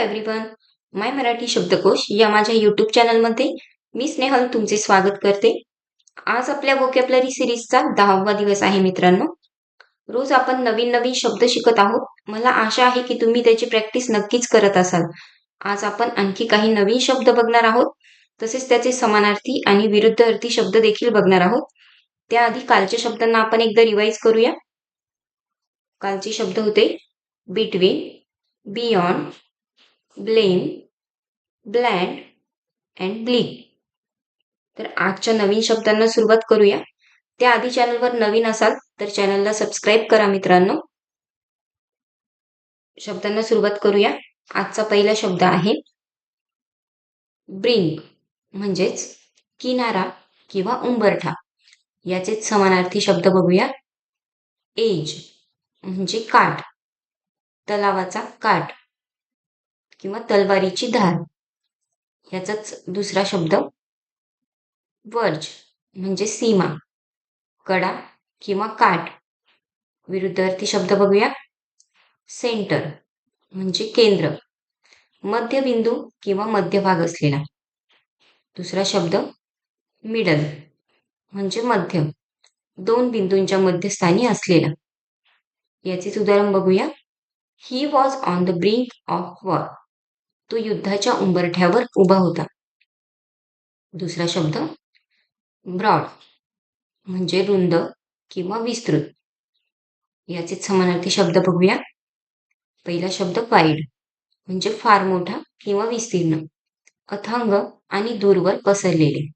Everyone माय मराठी शब्दकोश या माझ्या यूट्यूब चॅनलमध्ये मी स्नेहल तुमचे स्वागत करते. आज आपल्या वोकॅबलरी सिरीजचा दहावा दिवस आहे मित्रांनो. रोज आपण नवीन नवीन शब्द शिकत आहोत. मला आशा आहे की तुम्ही त्याची प्रॅक्टिस नक्कीच करत असाल. आज आपण आणखी काही नवीन शब्द बघणार आहोत. तसेच त्याचे समानार्थी आणि विरुद्ध अर्थी शब्द देखील बघणार आहोत. त्याआधी कालच्या शब्दांना आपण एकदा रिवाईज करूया. कालचे शब्द होते between beyond blame bland and bleak तर आजच्या नवीन शब्दांना सुरुवात करूया. त्याआधी चॅनलवर नवीन असाल तर चॅनलला सबस्क्राईब करा मित्रांनो. शब्दांना सुरुवात करूया. आजचा पहिला शब्द आहे ब्रिंग म्हणजेच किनारा किंवा उंबरठा. याचेच समानार्थी शब्द बघूया. एज म्हणजे काठ. तलावाचा काठ. किंवा तलवारीची धार. याचाच दुसरा शब्द वर्ज म्हणजे सीमा कडा किंवा काठ. विरुद्धार्थी शब्द बघूया. सेंटर म्हणजे केंद्र. मध्यबिंदू किंवा मध्यभाग असलेला. दुसरा शब्द मिडल म्हणजे मध्य दोन बिंदूंच्या मध्यस्थानी असलेला. याचेच उदाहरण बघूया. He was on the brink of war तो युद्धाच्या उंबरठ्यावर उभा होता. दुसरा शब्द ब्रॉड म्हणजे रुंद किंवा विस्तृत. याचे समानार्थी शब्द बघूया. पहिला शब्द वाईड म्हणजे फार मोठा किंवा विस्तीर्ण अथांग आणि दूरवर पसरलेले.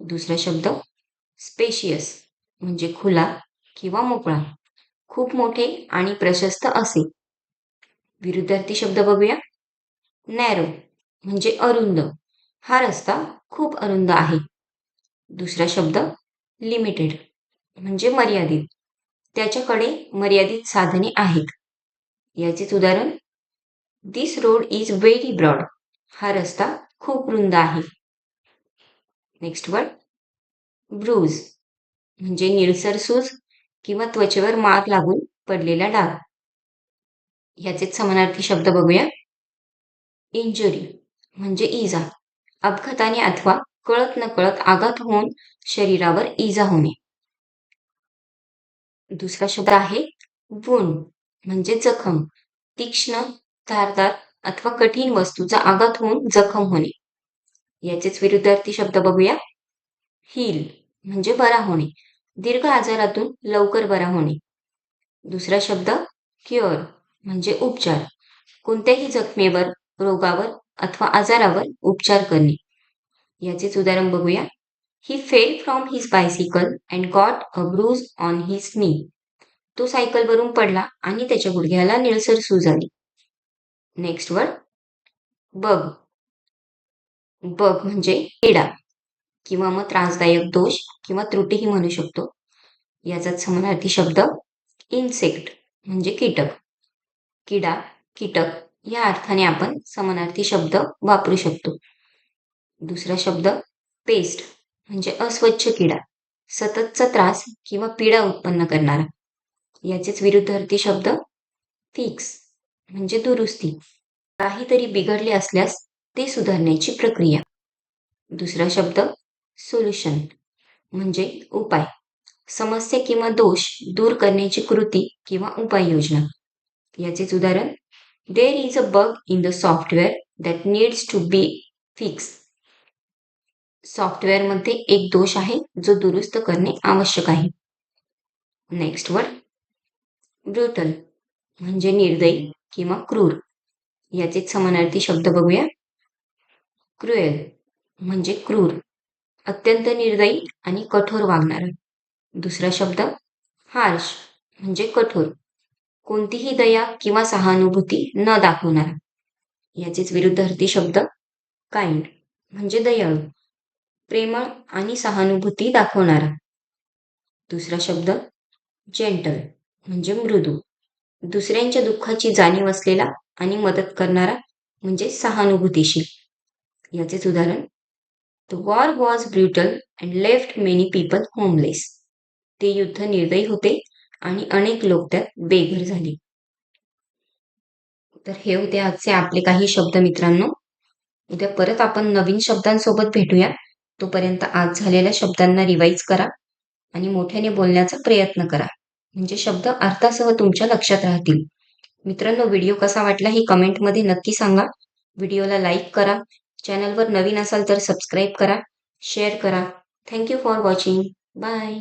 दुसरा शब्द स्पेशियस म्हणजे खुला किंवा मोकळा खूप मोठे आणि प्रशस्त असे. विरुद्धार्थी शब्द बघूया. नॅरो म्हणजे अरुंद. हा रस्ता खूप अरुंद आहे. दुसरा शब्द लिमिटेड म्हणजे मर्यादित. त्याच्याकडे मर्यादित साधने आहेत. याचेच उदाहरण this road is very broad हा रस्ता खूप रुंद आहे. नेक्स्ट वर्ड ब्रूज म्हणजे निळसर सूज किंवा त्वचेवर माग लागून पडलेला डाग. याचेच समानार्थी शब्द बघूया. इंजुरी म्हणजे इजा अपघाताने अथवा कळत नकळत आघात होऊन शरीरावर इजा होणे. दुसरा शब्द आहे वुण म्हणजे जखम तीक्ष्ण धारदार अथवा कठीण वस्तूचा आघात होऊन जखम होणे. याचेच विरुद्धार्थी शब्द बघूया. हील म्हणजे बरा होणे दीर्घ आजारातून लवकर बरा होणे. दुसरा शब्द क्युअर म्हणजे उपचार कोणत्याही जखमेवर रोगावर अथवा आजारावर उपचार करणे. याचेच उदाहरण बघूया. He fell from his bicycle and got a bruise on his knee तो सायकलवरून पडला आणि त्याच्या गुडघ्याला निळसर सूज आली. नेक्स्ट वर्ड बग बग म्हणजे किडा किंवा मग त्रासदायक दोष किंवा त्रुटीही म्हणू शकतो. याचाच समानार्थी शब्द इन्सेक्ट म्हणजे कीटक. किडा कीटक या अर्थाने आपण समानार्थी शब्द वापरू शकतो. दुसरा शब्द पेस्ट म्हणजे अस्वच्छ किडा सततचा त्रास किंवा पीडा उत्पन्न करणारा. याचेच विरुद्धार्थी शब्द फिक्स म्हणजे दुरुस्ती. काहीतरी बिघडले असल्यास ते सुधारण्याची प्रक्रिया. दुसरा शब्द सोल्युशन म्हणजे उपाय. समस्या किंवा दोष दूर करण्याची कृती किंवा उपाययोजना. याचेच उदाहरण there is a bug in the software that needs to be fix सॉफ्टवेअरमध्ये एक दोष आहे जो दुरुस्त करणे आवश्यक आहे. नेक्स्ट वर्ड ब्रुटल म्हणजे निर्दयी किंवा क्रूर. याचेच समानार्थी शब्द बघूया. क्रुएल म्हणजे क्रूर. अत्यंत निर्दयी आणि कठोर वागणारा. दुसरा शब्द हार्श म्हणजे कठोर. कोणतीही दया किंवा सहानुभूती न दाखवणारा. याचेच विरुद्धार्थी शब्द काइंड म्हणजे दयाळू. प्रेमळ आणि सहानुभूती दाखवणारा. दुसरा शब्द जेंटल म्हणजे मृदू. दुसऱ्यांच्या दुःखाची जाणीव असलेला आणि मदत करणारा म्हणजे सहानुभूतीशील. याचेच उदाहरण the war was brutal and left many people homeless ते युद्ध निर्दयी होते आणि अनेक लोक त्यात बेघर झाले. तर हे होते आजचे आपले काही शब्द मित्रांनो. उद्या परत आपण नवीन शब्दांसोबत भेटूया. तोपर्यंत आज झालेल्या शब्दांना रिवाईज करा आणि मोठ्याने बोलण्याचा प्रयत्न करा. म्हणजे शब्द अर्थासह तुमच्या लक्षात राहतील. मित्रांनो व्हिडिओ कसा वाटला हे कमेंटमध्ये नक्की सांगा. व्हिडिओला लाईक करा. चॅनलवर नवीन असाल तर सबस्क्राईब करा. शेअर करा. Thank you for watching bye